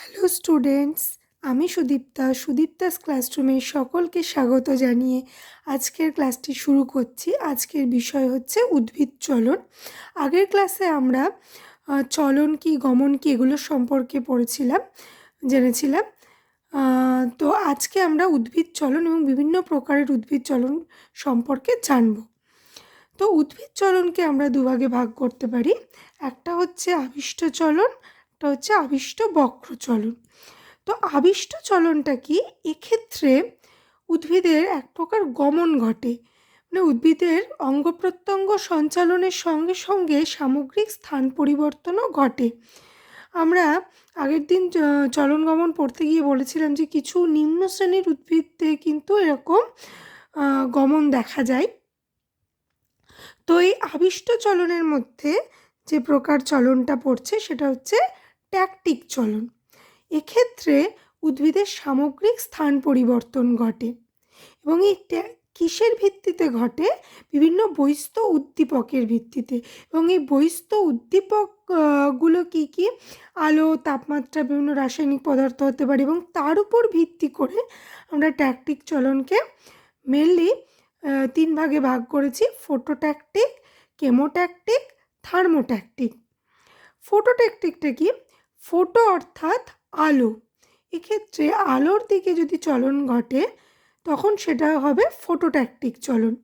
Hello students আমি সুদীপ্তা, সুদীপ্তাস ক্লাসরুমে সকলকে স্বাগত জানিয়ে আজকের ক্লাসটি শুরু করছি। আজকের বিষয় হচ্ছে উদ্ভিদ চলন। আগের ক্লাসে আমরা চলন কি, গমন কি এগুলো সম্পর্কে পড়েছিলাম, জেনেছিলাম। তো আজকে আমরা উদ্ভিদ চলন এবং বিভিন্ন প্রকারের উদ্ভিদ চলন সম্পর্কে জানব। তো উদ্ভিদ চলনকে আমরা দুভাগে ভাগ করতে পারি। একটা হচ্ছে আবিষ্ট চলন একটা হচ্ছে আবিষ্ট বক্র চলন। তো আবিষ্ট চলনটা কি? এক্ষেত্রে উদ্ভিদের এক প্রকার গমন ঘটে। মানে উদ্ভিদের অঙ্গ প্রত্যঙ্গ সঞ্চালনের সঙ্গে সঙ্গে সামগ্রিক স্থান পরিবর্তনও ঘটে। আমরা আগের দিন চলন গমন পড়তে গিয়ে বলেছিলাম যে কিছু নিম্ন শ্রেণির উদ্ভিদে কিন্তু এরকম গমন দেখা যায়। তো এই আবিষ্ট চলনের মধ্যে যে প্রকার চলনটা পড়ছে সেটা হচ্ছে ট্যাকটিক চলন। এক্ষেত্রে উদ্ভিদের সামগ্রিক স্থান পরিবর্তন ঘটে এবং এই কিসের ভিত্তিতে ঘটে? বিভিন্ন বহিস্থ উদ্দীপকের ভিত্তিতে। এবং এই বহিস্থ উদ্দীপকগুলো কি কি? আলো, তাপমাত্রা, বিভিন্ন রাসায়নিক পদার্থ হতে পারে এবং তার উপর ভিত্তি করে আমরা ট্যাকটিক চলনকে মেনলি তিন ভাগে ভাগ করেছি। ফোটোট্যাকটিক কেমোট্যাকটিক থার্মোট্যাকটিক ফোটোট্যাকটিকটা কি? ফোটো অর্থাৎ আলো। এক্ষেত্রে আলোর দিকে যদি চলন ঘটে, তখন সেটা হবে ফোটোট্যাকটিক চলন।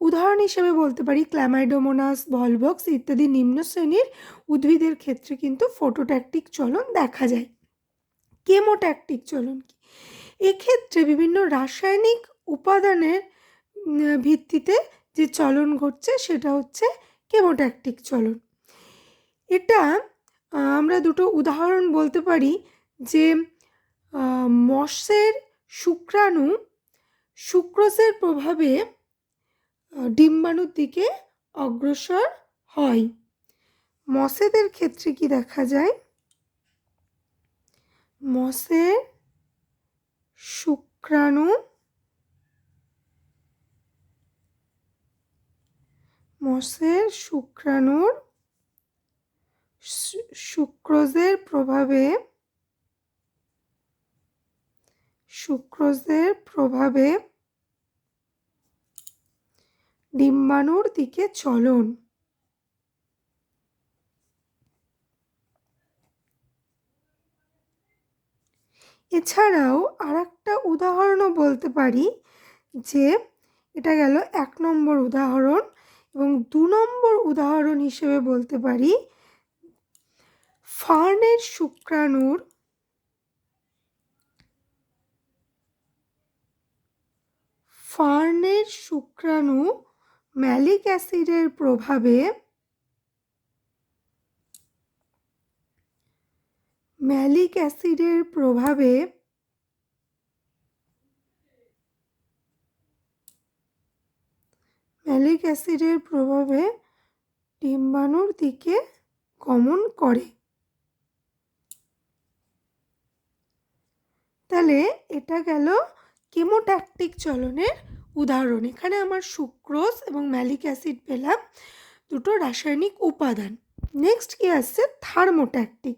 উদাহরণ হিসেবে বলতে পারি ক্ল্যামাইডোমোনাস ভলবক্স ইত্যাদি নিম্ন শ্রেণির উদ্ভিদের ক্ষেত্রে কিন্তু ফোটোট্যাকটিক চলন দেখা যায়। কেমোট্যাকটিক চলন কি? এক্ষেত্রে বিভিন্ন রাসায়নিক উপাদানের ভিত্তিতে যে চলন ঘটছে, সেটা হচ্ছে কেমোট্যাকটিক চলন। এটা আমরা দুটো উদাহরণ বলতে পারি যে মৎস্যের শুক্রাণু সুক্রোজের প্রভাবে ডিম্বাণুর দিকে অগ্রসর হয়। মসেদের ক্ষেত্রে কি দেখা যায়? মসের শুক্রাণু মসের শুক্রাণুর সুক্রোজের প্রভাবে সুক্রোজের প্রভাবে ডিম্বাণুর দিকে চলন। এছাড়াও আর একটা উদাহরণও বলতে পারি যে এটা গেল এক নম্বর উদাহরণ এবং দু নম্বর উদাহরণ হিসেবে বলতে পারি ফার্নের শুক্রাণুর ফার্নের শুক্রাণু ম্যালিক অ্যাসিডের প্রভাবে ম্যালিক অ্যাসিডের প্রভাবে ম্যালিক অ্যাসিডের প্রভাবে ডিম্বাণুর দিকে গমন করে। তাহলে এটা গেল কেমোট্যাকটিক চলনের উদাহরণ। এখানে আমার সুক্রোজ এবং ম্যালিক অ্যাসিড পেলাম, দুটো রাসায়নিক উপাদান। নেক্সট কি আসছে? থার্মোট্যাকটিক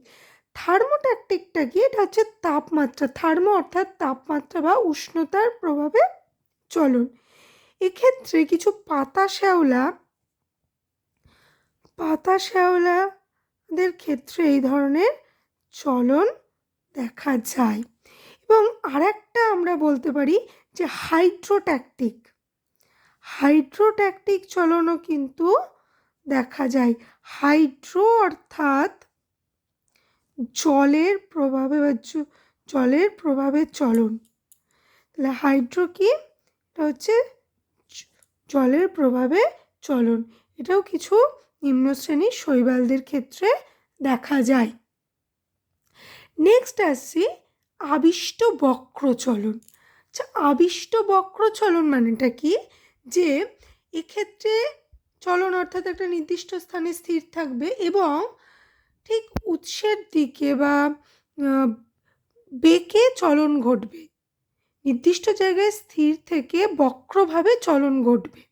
থার্মোট্যাকটিকটা কি? এটা হচ্ছে তাপমাত্রা। থার্মো অর্থাৎ তাপমাত্রা বা উষ্ণতার প্রভাবে চলন। এক্ষেত্রে কিছু পাতা শ্যাওলা, পাতা শ্যাওলাদের ক্ষেত্রে এই ধরনের চলন দেখা যায়। এবং আরেকটা আমরা বলতে পারি যে হাইড্রোট্যাকটিক হাইড্রোট্যাকটিক চলনও কিন্তু দেখা যায়। হাইড্রো অর্থাৎ জলের প্রভাবে বা জলের প্রভাবে চলন। তাহলে হাইড্রো কি? এটা হচ্ছে জলের প্রভাবে চলন। এটাও কিছু নিম্ন শ্রেণির শৈবালদের ক্ষেত্রে দেখা যায়। নেক্সট আসছি আবিষ্ট বক্রচলন। আচ্ছা আবিষ্ট বক্রচলন মানেটা কি? যে এক্ষেত্রে চলন অর্থাৎ একটা নির্দিষ্ট স্থানে স্থির থাকবে এবং ঠিক উৎসের দিকে বা বেঁকে চলন ঘটবে। নির্দিষ্ট জায়গায় স্থির থেকে বক্রভাবে চলন ঘটবে।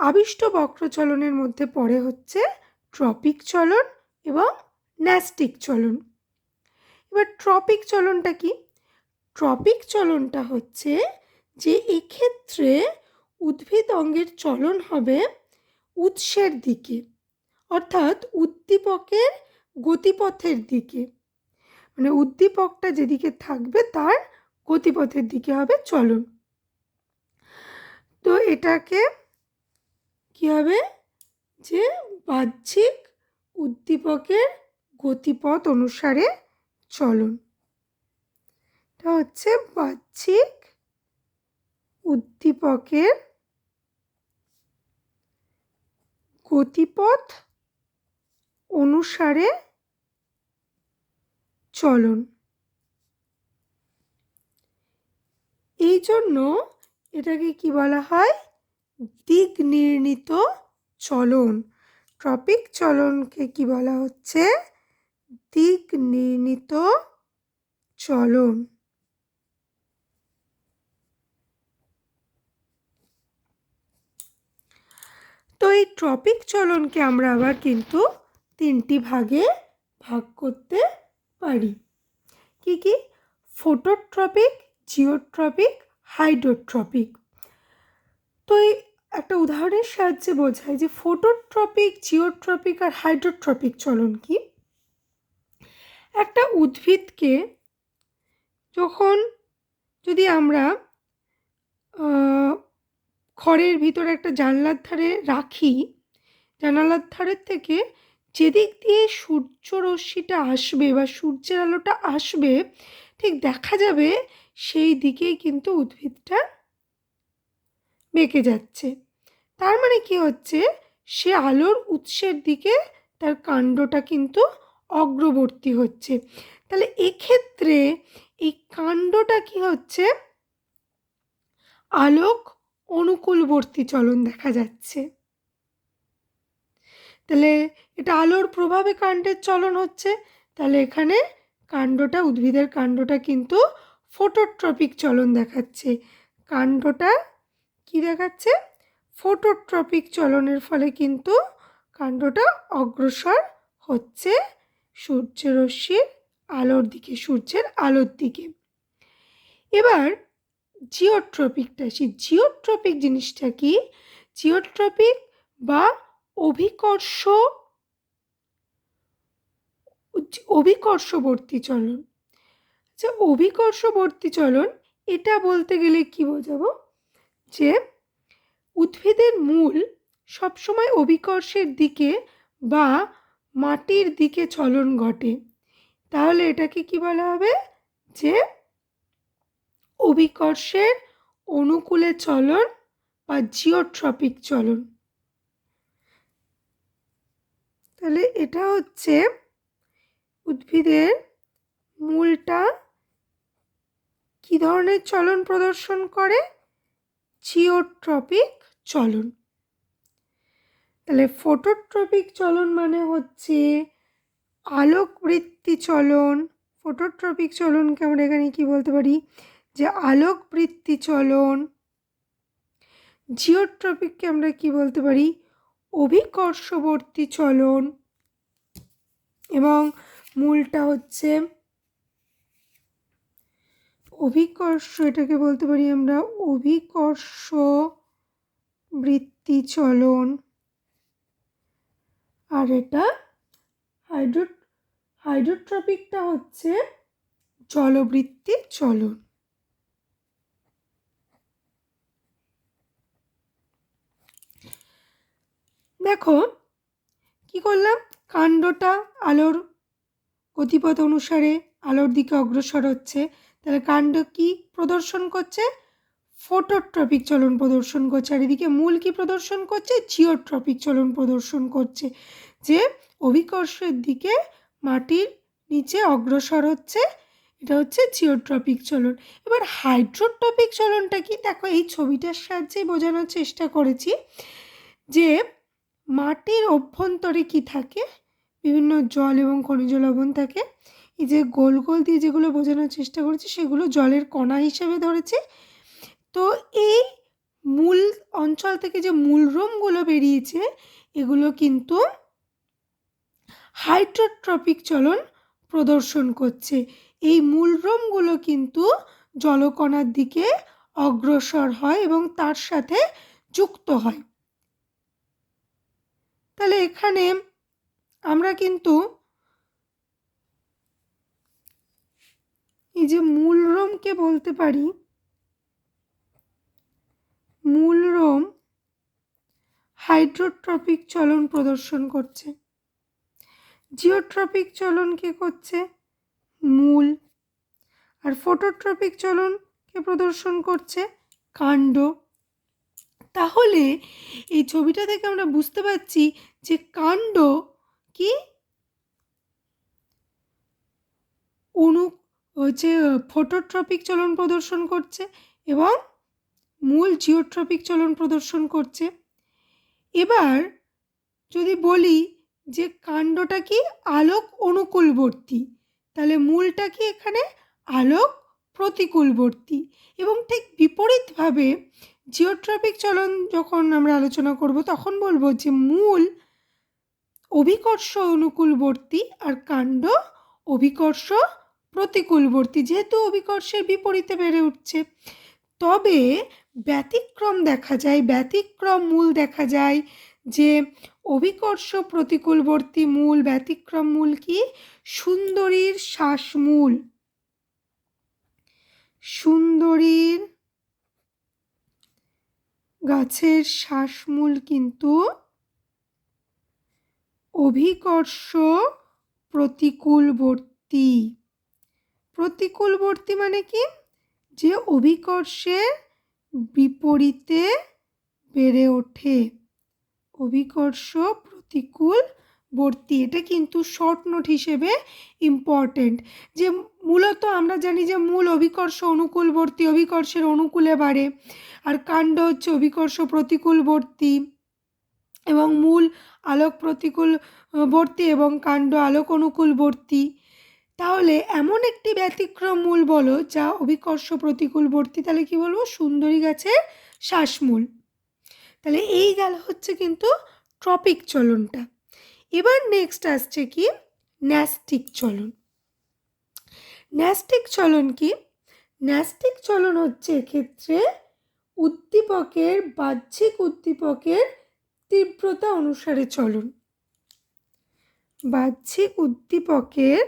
আবিষ্ট বক্র চলনের মধ্যে পড়ে হচ্ছে ট্রপিক চলন এবং ন্যাস্টিক চলন। এবার ট্রপিক চলনটা কি? ট্রপিক চলনটা হচ্ছে যে এক্ষেত্রে উদ্ভিদ অঙ্গের চলন হবে উৎসের দিকে, অর্থাৎ উদ্দীপকের গতিপথের দিকে। মানে উদ্দীপকটা যেদিকে থাকবে তার গতিপথের দিকে হবে চলন। তো এটাকে কী হবে? যে বাহ্যিক উদ্দীপকের গতিপথ অনুসারে চলন। এটা হচ্ছে বাহ্যিক উদ্দীপকের গতিপথ অনুসারে চলন। এই জন্য এটাকে কি বলা হয়? দিক নির্ণীত চলন। ট্রপিক চলনকে কি বলা হচ্ছে? দিক নির্ণীত চলন। তো এই ট্রপিক চলনকে আমরা আবার কিন্তু তিনটি ভাগে ভাগ করতে পারি। কি কি? Phototropic, geotropic, hydrotropic. তো এই একটা উদাহরণের সাহায্যে বোঝায় যে ফোটোট্রপিক, জিওট্রপিক আর হাইড্রোট্রপিক চলন কি? একটা উদ্ভিদকে যখন যদি আমরা খড়ের ভিতরে একটা জানলার ধারে রাখি, জানালার ধারের থেকে যেদিক দিয়ে সূর্য রশ্মিটা আসবে বা সূর্যের আলোটা আসবে, ঠিক দেখা যাবে সেই দিকেই কিন্তু উদ্ভিদটা বেঁকে যাচ্ছে। তার মানে কি হচ্ছে? সে আলোর উৎসের দিকে তার কাণ্ডটা কিন্তু অগ্রবর্তী হচ্ছে। তাহলে এক্ষেত্রে এই কাণ্ডটা কি হচ্ছে? আলোক অনুকূলবর্তী চলন দেখা যাচ্ছে। তাহলে এটা আলোর প্রভাবে কাণ্ডের চলন হচ্ছে। তাহলে এখানে কাণ্ডটা, উদ্ভিদের কাণ্ডটা কিন্তু ফোটোট্রপিক চলন দেখাচ্ছে। কাণ্ডটা কি দেখাচ্ছে? ফোটোট্রপিক চলনের ফলে কিন্তু কাণ্ডটা অগ্রসর হচ্ছে। সূর্যরশ্মির আলোর দিকে, সূর্যের আলোর দিকে। এবার জিওট্রপিকটা আসি জিওট্রপিক জিনিসটা কি? জিওট্রপিক বা অভিকর্ষ, অভিকর্ষবর্তী চলন। আচ্ছা অভিকর্ষবর্তী চলন, এটা বলতে গেলে কি বোঝাবো? যে উদ্ভিদের মূল সবসময় অভিকর্ষের দিকে বা মাটির দিকে চলন ঘটে। তাহলে এটাকে কি বলা হবে? যে অভিকর্ষের অনুকূলে চলন বা জিওট্রপিক চলন। তাহলে এটা হচ্ছে উদ্ভিদের মূলটা কী ধরনের চলন প্রদর্শন করে? জিওট্রপিক চলন। তাহলে ফোটোট্রপিক চলন মানে হচ্ছে আলোকবৃত্তি চলন। ফোটোট্রপিক চলনকে আমরা এখানে কি বলতে পারি? যে আলোকবৃত্তি চলন। জিওট্রপিককে আমরা কি বলতে পারি? অভিকর্ষবর্তী চলন। এবং মূলটা হচ্ছে অভিকর্ষ, এটাকে বলতে পারি আমরা অভিকর্ষ বৃত্তি চলন। আর এটা হাইড্রো, হাইড্রোট্রপিকটা হচ্ছে জলবৃত্তি চলন। দেখো, কি করলাম? কাণ্ডটা আলোর গতিপথ অনুসারে আলোর দিকে অগ্রসর হচ্ছে। তাহলে কাণ্ড কি প্রদর্শন করছে? ফোটোট্রপিক চলন প্রদর্শন করছে। আর এদিকে মূল কি প্রদর্শন করছে? জিওট্রপিক চলন প্রদর্শন করছে। যে অভিকর্ষের দিকে মাটির নিচে অগ্রসর হচ্ছে, এটা হচ্ছে জিওট্রপিক চলন। এবার হাইড্রোট্রপিক চলনটা কি? দেখো, এই ছবিটার সাহায্যেই বোঝানোর চেষ্টা করেছি যে মাটির অভ্যন্তরে কি থাকে? বিভিন্ন জল এবং খনিজ লবণ থাকে। এই যে গোল গোল দিয়ে যেগুলো বোঝানোর চেষ্টা করেছি, সেগুলো জলের কণা হিসেবে ধরেছি। তো এই মূল অঞ্চল থেকে যে মূলরোমগুলো বেরিয়েছে, এগুলো কিন্তু হাইড্রোট্রপিক চলন প্রদর্শন করছে। এই মূলভ্রমগুলো কিন্তু জলকণার দিকে অগ্রসর হয় এবং তার সাথে যুক্ত হয়। তাহলে এখানে আমরা কিন্তু এই যে মূলরোমকে বলতে পারি হাইড্রোট্রপিক চলন প্রদর্শন করছে। জিওট্রপিক চলন কে করছে? মূল। আর ফটোট্রপিক চলনকে প্রদর্শন করছে? কাণ্ড। তাহলে এই ছবিটা থেকে আমরা বুঝতে পারছি যে কাণ্ড কি? অনু হচ্ছে ফটোট্রপিক চলন প্রদর্শন করছে এবং মূল জিওট্রপিক চলন প্রদর্শন করছে। এবার যদি বলি যে কাণ্ডটা কি আলোক অনুকূলবর্তী, তাহলে মূলটা কি এখানে আলোক প্রতিকূলবর্তী? এবং ঠিক বিপরীতভাবে জিওট্রপিক চলন যখন আমরা আলোচনা করব, তখন বলব যে মূল অভিকর্ষ অনুকূলবর্তী আর কাণ্ড অভিকর্ষ প্রতিকূলবর্তী, যেহেতু অভিকর্ষের বিপরীতে বেড়ে উঠছে। তবে ব্যতিক্রম দেখা যায়, ব্যতিক্রম মূল দেখা যায় যে অভিকর্ষ প্রতিকূলবর্তী মূল, ব্যতিক্রম মূল কি? সুন্দরীর শ্বাসমূল। সুন্দরীর গাছের শ্বাসমূল কিন্তু অভিকর্ষ প্রতিকূলবর্তী। প্রতিকূলবর্তী মানে কি? যে অভিকর্ষের বিপরীতে বেড়ে ওঠে। অভিকর্ষ প্রতিকূল বর্তী। এটা কিন্তু শর্ট নোট হিসেবে ইম্পর্টেন্ট যে মূলত আমরা জানি যে মূল অভিকর্ষ অনুকূলবর্তী অভিকর্ষের অনুকূলে বাড়ে। আর কাণ্ড হচ্ছে অভিকর্ষ প্রতিকূলবর্তী এবং মূল আলোক প্রতিকূলবর্তী এবং কাণ্ড আলোক অনুকূলবর্তী তাহলে এমন একটি ব্যতিক্রম মূল বলো যা অভিকর্ষ প্রতিকূলবর্তী, তাহলে কি বলব? সুন্দরী গাছের শ্বাসমূল। তাহলে এই গেল হচ্ছে কিন্তু ট্রপিক চলনটা। এবার নেক্সট আসছে কি? ন্যাস্টিক চলন। ন্যাস্টিক চলন কি? ন্যাস্টিক চলন হচ্ছে এক্ষেত্রে উদ্দীপকের, বাহ্যিক উদ্দীপকের তীব্রতা অনুসারে চলন। বাহ্যিক উদ্দীপকের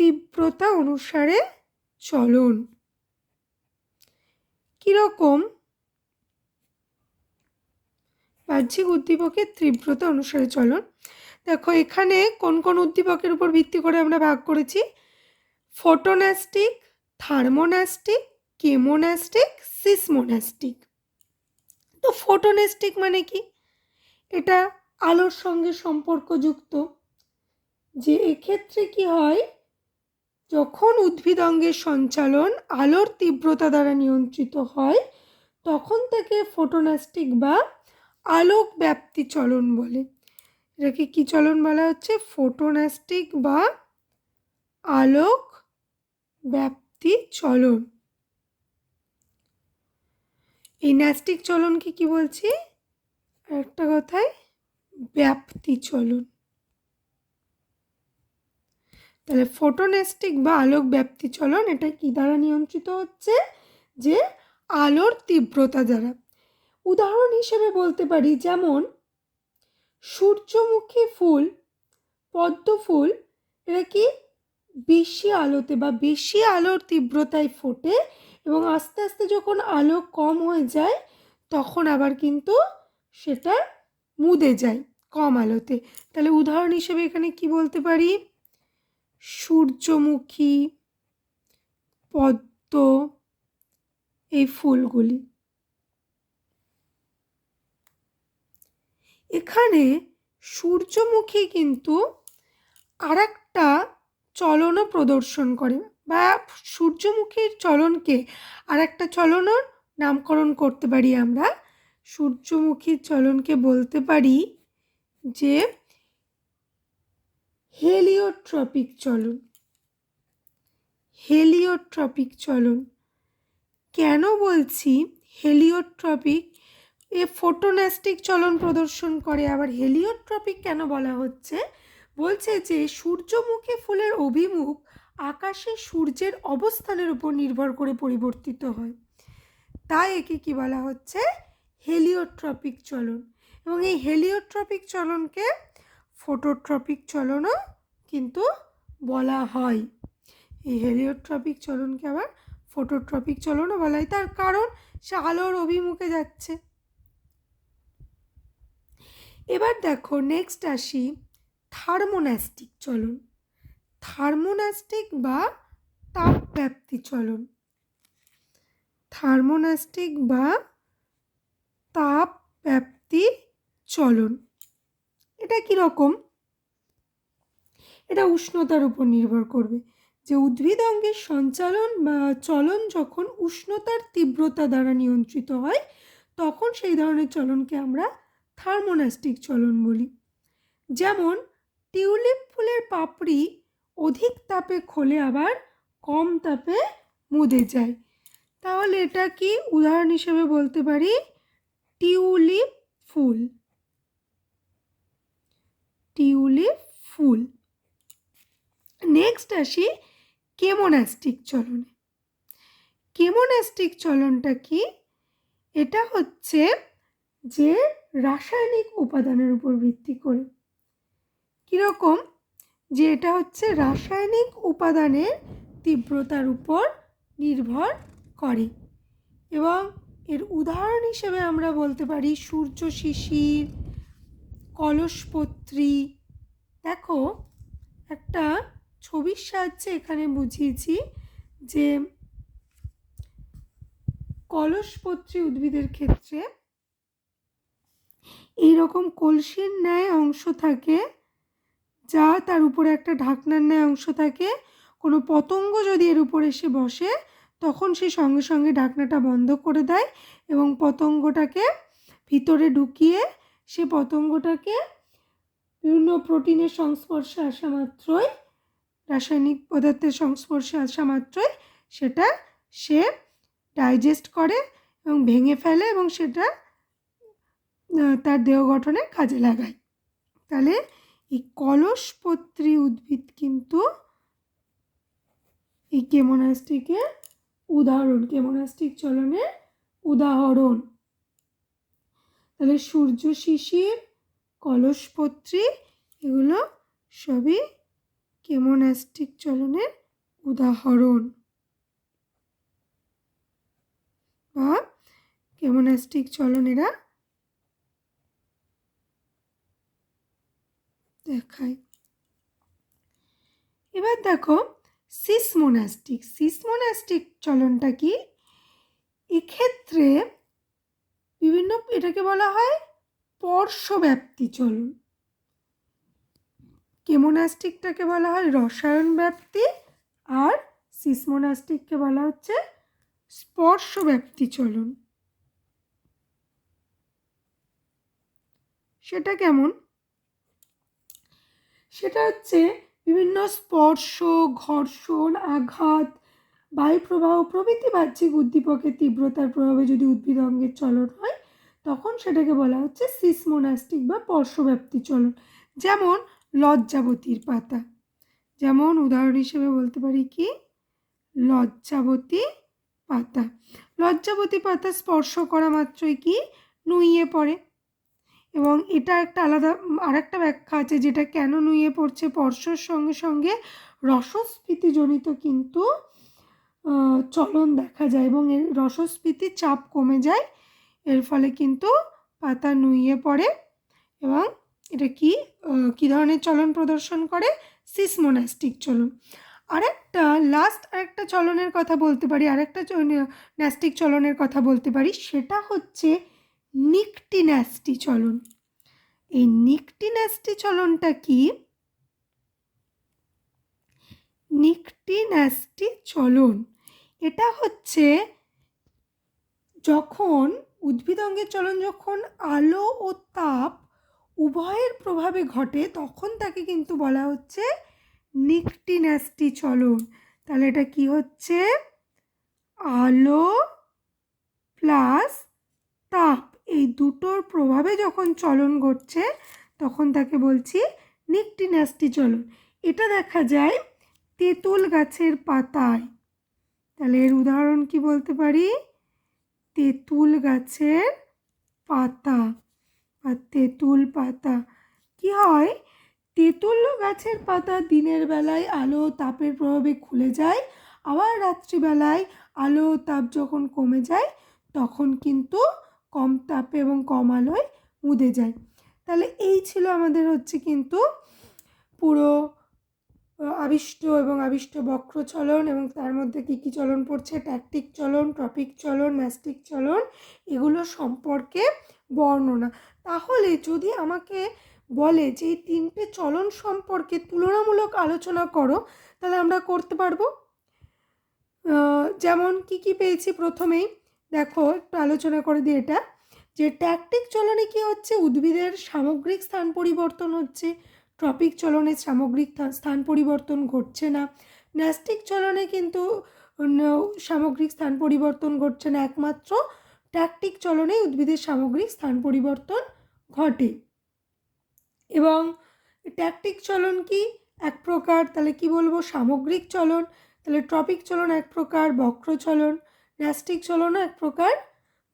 তীব্রতা অনুসারে চলন। কীরকম? বাহ্যিক উদ্দীপকের তীব্রতা অনুসারে চলন। দেখো, এখানে কোন কোন উদ্দীপকের উপর ভিত্তি করে আমরা ভাগ করেছি? Photonastic, thermonastic, chemonastic, seismonastic. তো ফোটোন্যাস্টিক মানে কি? এটা আলোর সঙ্গে সম্পর্কযুক্ত। যে এক্ষেত্রে কি হয়? যখন উদ্ভিদ অঙ্গের সঞ্চালন আলোর তীব্রতা দ্বারা নিয়ন্ত্রিত হয়, তখন তাকে ফোটোনাস্টিক বা আলোক ব্যাপ্তি চলন বলে। এটাকে কী চলন বলা হচ্ছে? ফোটোনাস্টিক বা আলোক ব্যাপ্তি চলন। এই ন্যাস্টিক চলনকে কি বলছি? একটা কথায় ব্যাপ্তি চলন। তাহলে ফোটোনেস্টিক বা আলোক ব্যাপ্তি চলন এটা কি দ্বারা নিয়ন্ত্রিত হচ্ছে? যে আলোর তীব্রতা দ্বারা। উদাহরণ হিসেবে বলতে পারি, যেমন সূর্যমুখী ফুল, পদ্ম ফুল, এরা কি বেশি আলোতে বা বেশি আলোর তীব্রতায় ফোটে এবং আস্তে আস্তে যখন আলো কম হয়ে যায়, তখন আবার কিন্তু সেটা মুদে যায় কম আলোতে। তাহলে উদাহরণ হিসেবে এখানে কি বলতে পারি? সূর্যমুখী পদ্ম এই ফুলগুলি। এখানে সূর্যমুখী কিন্তু আর একটা চলনও প্রদর্শন করে বা সূর্যমুখীর চলনকে আর একটা চলনও নামকরণ করতে পারি আমরা। সূর্যমুখীর চলনকে বলতে পারি যে হেলিওট্রপিক চলন। হেলিওট্রপিক চলন। কেন বলছি হেলিওট্রপিক? এ ফোটোন্যাস্টিক চলন প্রদর্শন করে, আবার হেলিওট্রপিক কেন বলা হচ্ছে? বলছে যে, সূর্যমুখী ফুলের অভিমুখ আকাশে সূর্যের অবস্থানের উপর নির্ভর করে পরিবর্তিত হয়। তাই একে কি বলা হচ্ছে? হেলিওট্রপিক চলন। এবং এই হেলিওট্রপিক চলনকে ফোটোট্রপিক চলনও কিন্তু বলা হয়। এই হেলিওট্রপিক চলনকে আবার ফোটোট্রপিক চলনও বলা হয়। তার কারণ সে আলোর অভিমুখে যাচ্ছে। এবার দেখো নেক্সট আসি থার্মোন্যাস্টিক চলন। থার্মোন্যাস্টিক বা তাপব্যাপ্তি চলন। থার্মোন্যাস্টিক বা তাপব্যাপ্তি চলন। এটা কীরকম এটা উষ্ণতার উপর নির্ভর করবে। যে উদ্ভিদ অঙ্গের সঞ্চালন বা চলন যখন উষ্ণতার তীব্রতা দ্বারা নিয়ন্ত্রিত হয়, তখন সেই ধরনের চলনকে আমরা থার্মোনাস্টিক চলন বলি। যেমন, টিউলিপ ফুলের পাপড়ি অধিক তাপে খোলে আবার কম তাপে মুদে যায়। তাহলে এটা কি উদাহরণ হিসেবে বলতে পারি? টিউলিপ ফুল। টিউলিপ ফুল। নেক্সট আসি কেমোনাস্টিক চলনে। কেমোনাস্টিক চলনটা কি? এটা হচ্ছে যে রাসায়নিক উপাদানের উপর ভিত্তি করে। কীরকম? যে এটা হচ্ছে রাসায়নিক উপাদানের তীব্রতার উপর নির্ভর করে। এবং এর উদাহরণ হিসেবে আমরা বলতে পারি সূর্য শিশির কলসপত্রী। দেখো, একটা ছবির সাহায্যে এখানে বুঝিয়েছি যে কলসপত্রী উদ্ভিদের ক্ষেত্রে এই রকম কলসির ন্যায় অংশ থাকে, যা তার উপরে একটা ঢাকনার ন্যায় অংশ থাকে। কোনো পতঙ্গ যদি এর উপর এসে বসে, তখন সে সঙ্গে সঙ্গে ঢাকনাটা বন্ধ করে দেয় এবং পতঙ্গটাকে ভিতরে ঢুকিয়ে সে পতঙ্গটাকে বিভিন্ন প্রোটিনের সংস্পর্শে আসা মাত্রই, রাসায়নিক পদার্থের সংস্পর্শে আসা মাত্রই সেটা সে ডাইজেস্ট করে এবং ভেঙে ফেলে এবং সেটা তার দেহ গঠনে কাজে লাগায়। তাহলে এই কলসপত্রী উদ্ভিদ কিন্তু এই কেমোনাস্টিকের উদাহরণ, কেমোনাস্টিক চলনের উদাহরণ। তাহলে সূর্য শিশির, কলসপত্রী, এগুলো সবই কেমোনাস্টিক চলনের উদাহরণ? বা কেমোনাস্টিক চলনেরা দেখায়? এবার দেখো, সিসমোনাস্টিক। সিসমোনাস্টিক চলনটা কি? এক্ষেত্রে বিভিন্ন এটাকে বলা হয় স্পর্শব্যাপ্তি, চলন। কেমোনাস্টিকটাকে বলা হয় রসায়ন ব্যাপ্তি আর সিসমোনাস্টিককে বলা হচ্ছে স্পর্শব্যাপ্তি, চলন। সেটা কেমন? সেটা হচ্ছে বিভিন্ন স্পর্শ, ঘর্ষণ, আঘাত বায়ুপ্রবাহ প্রভৃতি বাহ্যিক উদ্দীপকের তীব্রতার প্রভাবে যদি উদ্ভিদ অঙ্গের চলন হয়, তখন সেটাকে বলা হচ্ছে সিসমোনাস্টিক বা স্পর্শব্যাপ্তি চলন। যেমন লজ্জাবতীর পাতা। যেমন উদাহরণ হিসেবে বলতে পারি কি? লজ্জাবতী পাতা। লজ্জাবতী পাতা স্পর্শ করা মাত্রই কি? নুইয়ে পড়ে। এবং এটা একটা আলাদা আর একটা ব্যাখ্যা আছে যেটা কেন নুইয়ে পড়ছে? স্পর্শর সঙ্গে সঙ্গে রসস্ফীতিজনিত কিন্তু চলন দেখা যায় এবং এর রসস্ফীতির চাপ কমে যায়। এর ফলে কিন্তু পাতা নুইয়ে পড়ে এবং এটা কি? কী ধরনের চলন প্রদর্শন করে? সিসমোনাস্টিক চলন। আরেকটা লাস্ট আরেকটা চলনের কথা বলতে পারি, আরেকটা ন্যাস্টিক চলনের কথা বলতে পারি, সেটা হচ্ছে নিকটিন্যাস্টি চলন। এই নিকটিন্যাস্টি চলনটা কি? নিকটিন্যাস্টি চলন। এটা হচ্ছে যখন উদ্ভিদ অঙ্গের চলন যখন আলো ও তাপ উভয়ের প্রভাবে ঘটে, তখন তাকে কিন্তু বলা হচ্ছে নিকটিন্যাস্টি চলন। তাহলে এটা কি হচ্ছে? আলো প্লাস তাপ। এই দুটোর প্রভাবে যখন চলন ঘটছে, তখন তাকে বলছি নিকটি ন্যাস্টি চলন। এটা দেখা যায় তেঁতুল গাছের পাতায়। তাহলে এর উদাহরণ কি বলতে পারি? তেঁতুল গাছের পাতা বা তেঁতুল পাতা। কি হয়? তেঁতুল গাছের পাতা দিনের বেলায় আলো তাপের প্রভাবে খুলে যায়, আবার রাত্রিবেলায় আলো তাপ যখন কমে যায়, তখন কিন্তু কম তাপে এবং কম আলোয় মুদে যায়। তাহলে এই ছিল আমাদের হচ্ছে কিন্তু পুরো আবিষ্ট এবং আবিষ্ট বক্র চলন এবং তার মধ্যে কী কী চলন পড়ছে? ট্যাকটিক চলন টপিক চলন ম্যাস্টিক চলন, এগুলো সম্পর্কে বর্ণনা। তাহলে যদি আমাকে বলে যে এই তিনটে চলন সম্পর্কে তুলনামূলক আলোচনা করো, তাহলে আমরা করতে পারব। যেমন কি কি পেয়েছি প্রথমেই? দেখো, একটু আলোচনা করে দিই এটা। যে ট্যাকটিক চলনে কি হচ্ছে? উদ্ভিদের সামগ্রিক স্থান পরিবর্তন হচ্ছে। ট্রপিক চলনে সামগ্রিক স্থান পরিবর্তন ঘটছে না। ন্যাস্টিক চলনে কিন্তু সামগ্রিক স্থান পরিবর্তন ঘটছে না। একমাত্র ট্যাকটিক চলনে উদ্ভিদের সামগ্রিক স্থান পরিবর্তন ঘটে। এবং ট্যাকটিক চলন কি? এক প্রকার, তাহলে কি বলব? সামগ্রিক চলন, তাহলে ট্রপিক চলন এক প্রকার, বক্র চলন। ন্যাস্টিক চলনও এক প্রকার,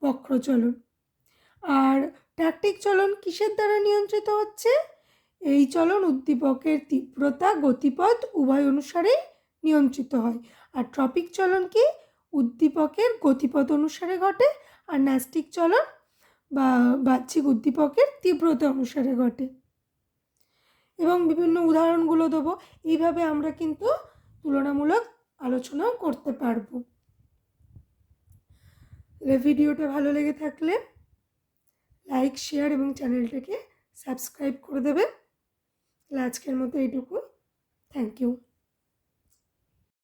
বক্র চলন। আর ট্যাকটিক চলন কিসের দ্বারা নিয়ন্ত্রিত হচ্ছে? এই চলন উদ্দীপকের তীব্রতা গতিপথ উভয় অনুসারেই নিয়ন্ত্রিত হয়। আর ট্রপিক চলন কি? উদ্দীপকের গতিপথ অনুসারে ঘটে আর ন্যাস্টিক চলন বা বাহ্যিক উদ্দীপকের তীব্রতা অনুসারে ঘটে। এবং বিভিন্ন উদাহরণগুলো দেবো। এইভাবে আমরা কিন্তু তুলনামূলক আলোচনাও করতে পারব। ভিডিওটা ভালো লেগে থাকলে, লাইক, শেয়ার এবং চ্যানেলটাকে সাবস্ক্রাইব করে দেবে আজকের মতো এইটুকু। Thank you